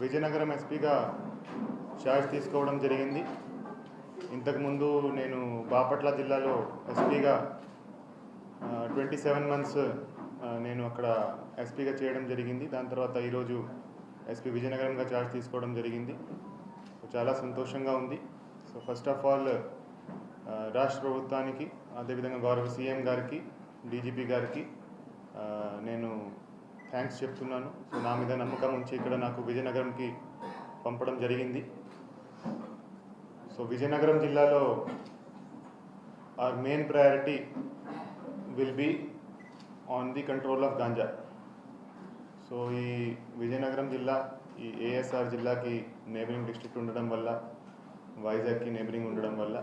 విజయనగరం ఎస్పీగా ఛార్జ్ తీసుకోవడం జరిగింది. ఇంతకుముందు నేను బాపట్ల జిల్లాలో ఎస్పీగా ట్వంటీ సెవెన్ మంత్స్ నేను అక్కడ ఎస్పీగా చేయడం జరిగింది. దాని తర్వాత ఈరోజు ఎస్పీ విజయనగరంగా ఛార్జ్ తీసుకోవడం జరిగింది. చాలా సంతోషంగా ఉంది. సో ఫస్ట్ ఆఫ్ ఆల్ రాష్ట్ర ప్రభుత్వానికి అదేవిధంగా గౌరవ సీఎం గారికి డీజీపీ గారికి నేను థ్యాంక్స్ చెప్తున్నాను. సో నా మీద నమ్మకం ఉంచి ఇక్కడ నాకు విజయనగరంకి పంపడం జరిగింది. సో విజయనగరం జిల్లాలో our main priority will be on the control of ganja so ఈ విజయనగరం జిల్లా ఈ ఏఎస్ఆర్ జిల్లాకి నేబరింగ్ డిస్ట్రిక్ట్ ఉండడం వల్ల వైజాగ్కి నేబరింగ్ ఉండడం వల్ల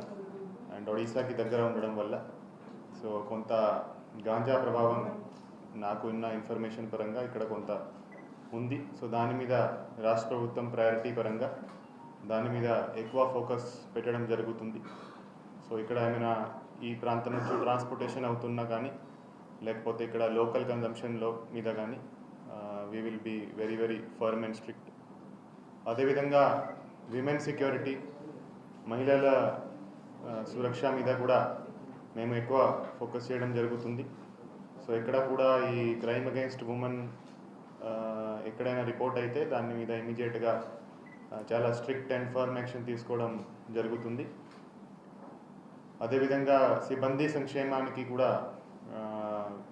అండ్ ఒడిశాకి దగ్గర ఉండడం వల్ల సో కొంత గాంజా ప్రభావం నాకు ఉన్న ఇన్ఫర్మేషన్ పరంగా ఇక్కడ కొంత ఉంది. సో దాని మీద రాష్ట్ర ప్రభుత్వం ప్రయారిటీ పరంగా దాని మీద ఎక్కువ ఫోకస్ పెట్టడం జరుగుతుంది. సో ఇక్కడ ఏమైనా ఈ ప్రాంతం నుంచి ట్రాన్స్పోర్టేషన్ అవుతున్నా కానీ లేకపోతే ఇక్కడ లోకల్ కన్జంప్షన్లో మీద కానీ we will be very very firm and strict అదేవిధంగా విమెన్ సెక్యూరిటీ మహిళల సురక్ష మీద కూడా మేము ఎక్కువ ఫోకస్ చేయడం జరుగుతుంది. సో ఎక్కడ కూడా ఈ క్రైమ్ అగైన్స్ట్ ఉమెన్ ఎక్కడైనా రిపోర్ట్ అయితే దాని మీద ఇమీడియట్గా చాలా స్ట్రిక్ట్ అండ్ యాక్షన్ తీసుకోవడం జరుగుతుంది. అదేవిధంగా సిబ్బంది సంక్షేమానికి కూడా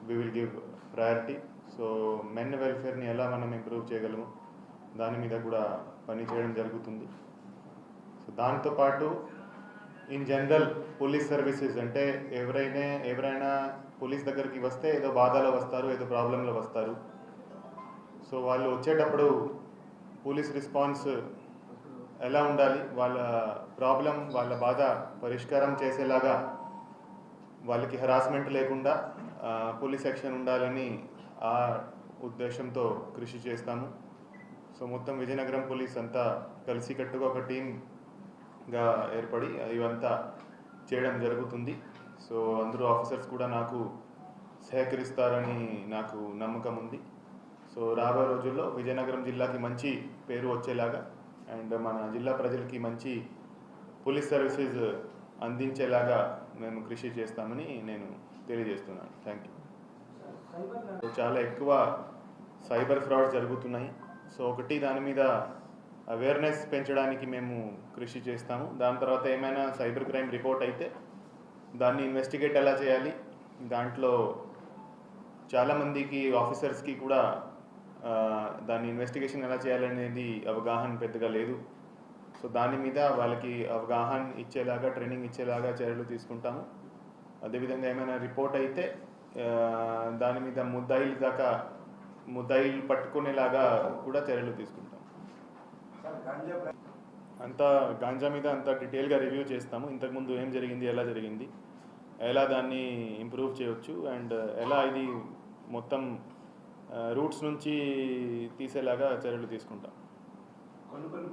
we will give priority so men వెల్ఫేర్ని ఎలా మనం ఇంప్రూవ్ చేయగలము దాని మీద కూడా పని చేయడం జరుగుతుంది. సో దాంతోపాటు ఇన్ జనరల్ పోలీస్ సర్వీసెస్ అంటే ఎవరైనా ఎవరైనా పోలీస్ దగ్గరికి వస్తే ఏదో బాధలో వస్తారు ఏదో ప్రాబ్లంలో వస్తారు. సో వాళ్ళు వచ్చేటప్పుడు పోలీస్ రెస్పాన్స్ ఎలా ఉండాలి? వాళ్ళ ప్రాబ్లం వాళ్ళ బాధ పరిష్కారం చేసేలాగా వాళ్ళకి హరాస్మెంట్ లేకుండా పోలీస్ యాక్షన్ ఉండాలని ఆ ఉద్దేశంతో కృషి చేస్తాము. సో మొత్తం విజయనగరం పోలీస్ అంతా కలిసికట్టుగా ఒక టీం టీమ్గా ఏర్పడి ఇవంతా చేయడం జరుగుతుంది. సో అందరూ ఆఫీసర్స్ కూడా నాకు సహకరిస్తారని నాకు నమ్మకం ఉంది. సో రాబోయే రోజుల్లో విజయనగరం జిల్లాకి మంచి పేరు వచ్చేలాగా అండ్ మన జిల్లా ప్రజలకి మంచి పోలీస్ సర్వీసెస్ అందించేలాగా మేము కృషి చేస్తామని నేను తెలియజేస్తున్నాను. Thank you. చాలా ఎక్కువ సైబర్ ఫ్రాడ్ జరుగుతున్నాయి. సో ఒకటి దాని మీద అవేర్నెస్ పెంచడానికి మేము కృషి చేస్తాము. దాని తర్వాత ఏమైనా సైబర్ క్రైమ్ రిపోర్ట్ అయితే దాన్ని ఇన్వెస్టిగేట్ ఎలా చేయాలి? దాంట్లో చాలామందికి ఆఫీసర్స్కి కూడా దాన్ని ఇన్వెస్టిగేషన్ ఎలా చేయాలనేది అవగాహన పెద్దగా లేదు. సో దాని మీద వాళ్ళకి అవగాహన ఇచ్చేలాగా ట్రైనింగ్ ఇచ్చేలాగా చర్యలు తీసుకుంటాము. అదేవిధంగా ఏమైనా రిపోర్ట్ అయితే దాని మీద ముద్దాయిల దాకా ముద్దాయిలు పట్టుకునేలాగా కూడా చర్యలు తీసుకుంటాం అంతా గాంజా మీద అంత డీటెయిల్గా రివ్యూ చేస్తాము. ఇంతకుముందు ఏం జరిగింది ఎలా జరిగింది ఎలా దాన్ని ఇంప్రూవ్ చేయొచ్చు అండ్ ఎలా ఇది మొత్తం రూట్స్ నుంచి తీసేలాగా చర్యలు తీసుకుంటాం.